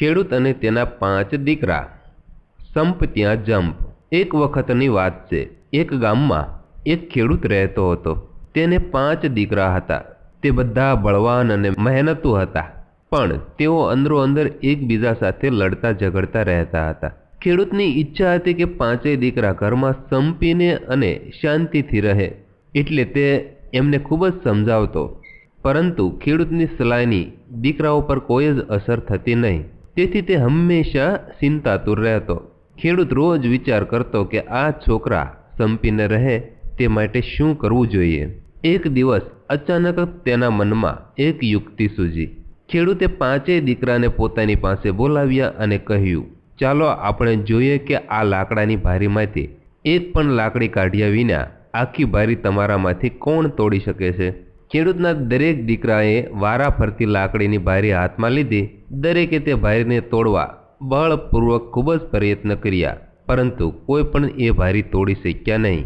ખેડૂત અને તેના પાંચ દીકરા. સંપ ત્યાં જંપ. એક વખતની વાત છે. એક ગામમાં એક ખેડૂત રહેતો હતો. તેને પાંચ દીકરા હતા. તે બધા બળવાન અને મહેનતુ હતા. પણ તેઓ અંદરો અંદર એકબીજા સાથે લડતા ઝઘડતા રહેતા હતા. ખેડૂતની ઈચ્છા હતી કે પાંચેય દીકરા ઘરમાં સંપીને અને શાંતિથી રહે. એટલે તે એમને ખૂબ જ સમજાવતો. પરંતુ ખેડૂતની સલાહની દીકરાઓ પર કોઈ જ અસર થતી નહીં. તેથી તે હંમેશા ચિંતાતુર રહેતો. ખેડૂત રોજ વિચાર કરતો કે આ છોકરા સંપીને રહે તે માટે શું કરવું જોઈએ? એક દિવસ અચાનક તેના મનમાં એક યુક્તિ સૂજી. ખેડૂતે પાંચેય દીકરાને પોતાની પાસે બોલાવ્યા અને કહ્યું, ચાલો આપણે જોઈએ કે આ લાકડાની ભારીમાંથી એક પણ લાકડી કાઢ્યા વિના આખી ભારી તમારામાંથી કોણ તોડી શકે છે? ખેડૂતના દરેક દીકરાએ વારા ફરતી લાકડીની ભારી હાથમાં લીધી. દરેકે તે ભારીને તોડવા બળપૂર્વક ખૂબ જ પ્રયત્ન કર્યા, પરંતુ કોઈ પણ એ ભારી તોડી શક્યા નહીં.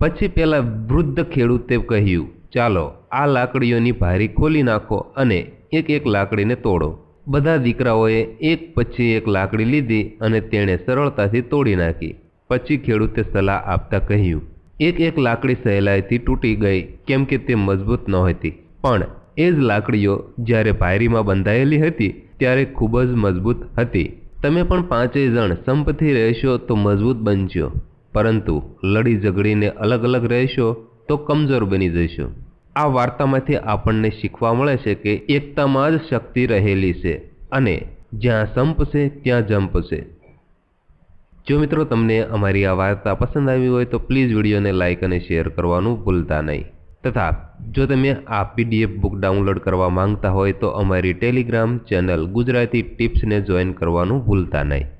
પછી પેલા વૃદ્ધ ખેડૂતે કહ્યું, ચાલો, આ લાકડીઓની ભારી ખોલી નાખો અને એક એક લાકડીને તોડો. બધા દીકરાઓએ એક પછી એક લાકડી લીધી અને તેણે સરળતાથી તોડી નાખી. પછી ખેડૂતે સલાહ આપતા કહ્યું, એક એક લાકડી સહેલાઈથી તૂટી ગઈ, કેમ કે તે મજબૂત નહોતી. પણ એ જ લાકડીઓ જ્યારે પાયરીમાં બંધાયેલી હતી, ત્યારે ખૂબ જ મજબૂત હતી. તમે પણ પાંચેય જણ સંપથી રહેશો તો મજબૂત બનશો. પરંતુ લડી ઝઘડીને અલગ અલગ રહેશો તો કમજોર બની જશો. આ વાર્તામાંથી આપણને શીખવા મળે છે કે એકતામાં જ શક્તિ રહેલી છે અને જ્યાં સંપ છે ત્યાં જંપ છે જો મિત્રો, તમને અમારી આ વાર્તા પસંદ આવી હોય તો પ્લીઝ વિડીયોને લાઇક અને શેર કરવાનું ભૂલતા નહીં. તથા જો તમે આ પીડીએફ બુક ડાઉનલોડ કરવા માંગતા હોય તો અમારી ટેલિગ્રામ ચેનલ ગુજરાતી ટિપ્સને જોઈન કરવાનું ભૂલતા નહીં.